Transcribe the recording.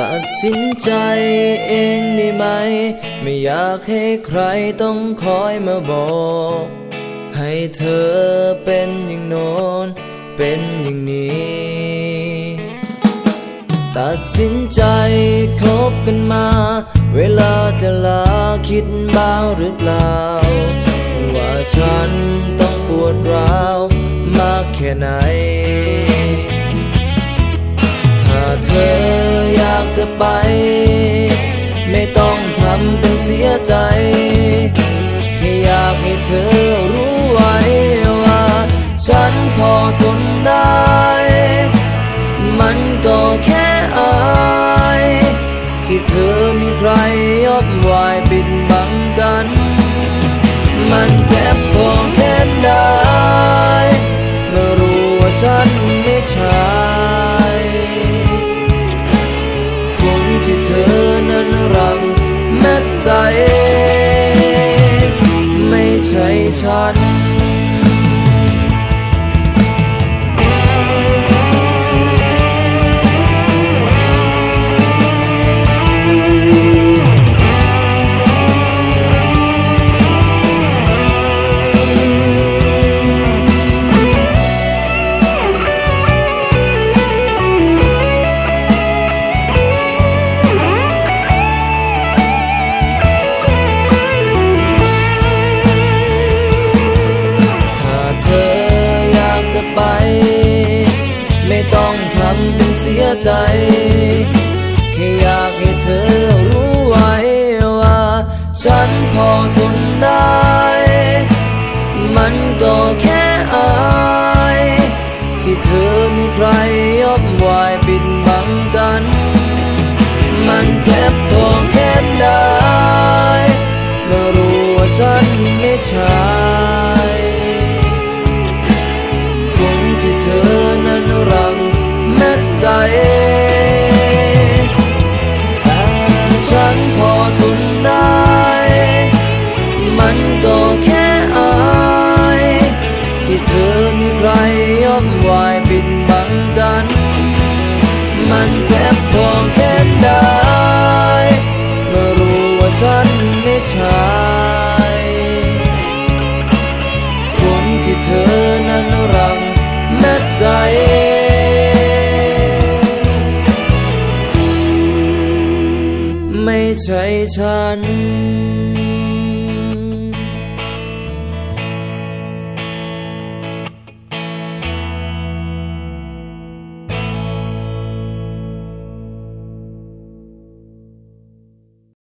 ตัดสินใจเองได้ไหม ไม่อยากให้ใครต้องคอยมาบอก ให้เธอเป็นอย่างโน้น เป็นอย่างนี้ ตัดสินใจคบกันมา เวลาจะลาคิดบ้างหรือเปล่า ว่าฉันต้องปวดร้าวมากแค่ไหน ไป ไม่ต้องทำเป็นเสียใจ แค่อยากให้เธอรู้ไว้ว่า ฉันพอทนได้ มันก็แค่อาย ที่เธอมีใครยอบวายปิดบังกัน มันเจ็บพอแค่ไหนเมื่อรู้ว่าฉันไม่ใช่ ที่เธอนั้นรังแม้ใจ ไม่ใช่ฉัน ใจ แค่อยากให้เธอรู้ไว้ว่า ฉันพอทนได้มัน ใจฉัน